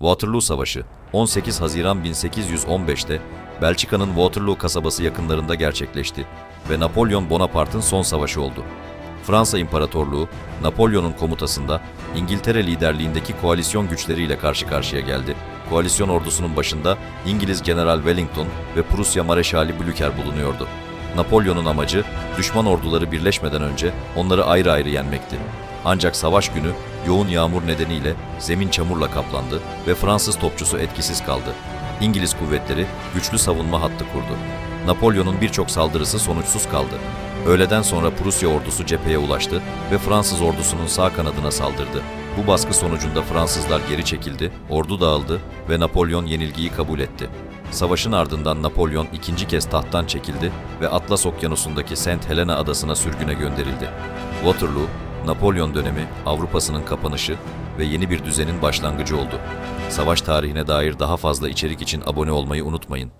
Waterloo Savaşı 18 Haziran 1815'te Belçika'nın Waterloo kasabası yakınlarında gerçekleşti ve Napolyon Bonaparte'ın son savaşı oldu. Fransa İmparatorluğu, Napolyon'un komutasında İngiltere liderliğindeki koalisyon güçleriyle karşı karşıya geldi. Koalisyon ordusunun başında İngiliz General Wellington ve Prusya Mareşali Blücher bulunuyordu. Napolyon'un amacı düşman orduları birleşmeden önce onları ayrı ayrı yenmekti. Ancak savaş günü yoğun yağmur nedeniyle zemin çamurla kaplandı ve Fransız topçusu etkisiz kaldı. İngiliz kuvvetleri güçlü savunma hattı kurdu. Napolyon'un birçok saldırısı sonuçsuz kaldı. Öğleden sonra Prusya ordusu cepheye ulaştı ve Fransız ordusunun sağ kanadına saldırdı. Bu baskı sonucunda Fransızlar geri çekildi, ordu dağıldı ve Napolyon yenilgiyi kabul etti. Savaşın ardından Napolyon ikinci kez tahttan çekildi ve Atlas Okyanusu'ndaki St. Helena adasına sürgüne gönderildi. Waterloo, Napolyon dönemi Avrupa'sının kapanışı ve yeni bir düzenin başlangıcı oldu. Savaş tarihine dair daha fazla içerik için abone olmayı unutmayın.